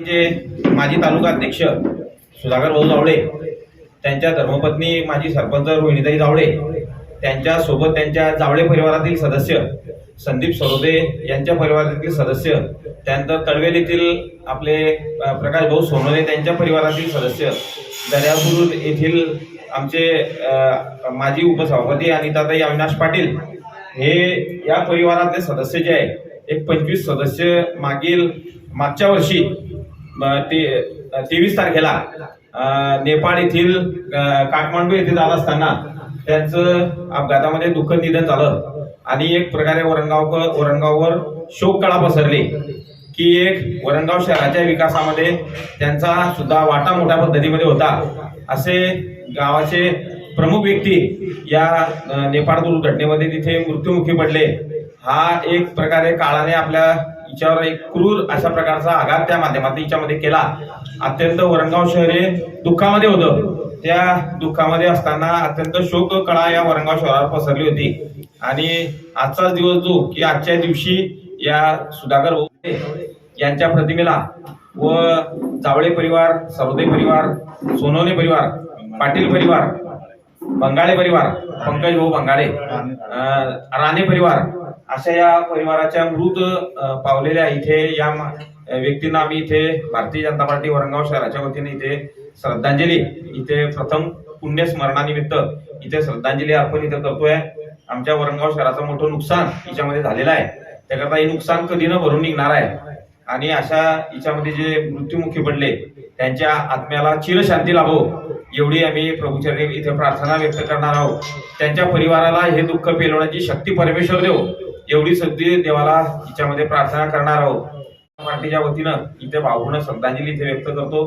जे माजी तालुका अध्यक्ष सुधाकर भाऊ जावळे त्यांच्या धर्मपत्नी माजी सरपंच रोहिणीताई जावळे त्यांच्यासोबत त्यांच्या जावळे परिवारातील सदस्य संदीप सरोदे यांच्या परिवारातील सदस्य त्यानंतर तळवेल येथील आपले प्रकाश भाऊ सोनवणे त्यांच्या परिवारातील सदस्य दर्यापूर येथील आमचे माजी उपसभापती अनिताताई अविनाश पाटील हे या परिवारातले सदस्य जे आहे एक पंचवीस सदस्य मागील मागच्या वर्षी ते तेवीस तारखेला नेपाळ येथील काठमांडू येथे जात असताना त्यांचं अपघातामध्ये दुःखद निधन झालं. आणि एक प्रकारे वरणगाव वरणगाववर शोककळा पसरली की एक वरणगाव शहराच्या विकासामध्ये त्यांचा सुद्धा वाटा मोठ्या पद्धतीमध्ये होता. असे गावाचे प्रमुख व्यक्ती या नेपाळ दुर्घटनेमध्ये तिथे मृत्युमुखी पडले. हा एक प्रकारे काळाने आपल्या हिच्यावर एक क्रूर अशा प्रकारचा आघात त्या माध्यमातून हिच्यामध्ये केला. अत्यंत वरणगाव शहर हे दुःखामध्ये होतं. त्या दुःखामध्ये असताना अत्यंत शोक कळा या वरणगाव शहरावर पसरली होती. आणि आजचाच दिवस जो की आजच्या दिवशी या सुधाकर यांच्या प्रतिमेला व जावळे परिवार सरोदे परिवार सोनवणे परिवार पाटील परिवार बंगाळे परिवार पंकज भाऊ बंगाळे राणे परिवार अशा या परिवाराच्या मृत पावलेल्या इथे या व्यक्तींना आम्ही इथे भारतीय जनता पार्टी वरणगाव शहराच्या वतीने इथे श्रद्धांजली इथे प्रथम पुण्य स्मरणानिमित्त इथे श्रद्धांजली अर्पण इथे करतोय. आमच्या वरणगाव शहराचं मोठं नुकसान हिच्यामध्ये झालेलं आहे. त्याकरता हे नुकसान कधी न भरून निघणार आहे. आणि अशा हिच्यामध्ये जे मृत्युमुखी पडले त्यांच्या आत्म्याला चिरशांती लाभो एवढी आम्ही प्रभूचरणी इथे प्रार्थना व्यक्त करणार आहोत. त्यांच्या परिवाराला हे दुःख पेलवण्याची शक्ती परमेश्वर देव. एवढी सगळी देवाला हिच्यामध्ये प्रार्थना करणार आहोत. पार्टीच्या वतीनं इथे भावपूर्ण श्रद्धांजली इथे व्यक्त करतो.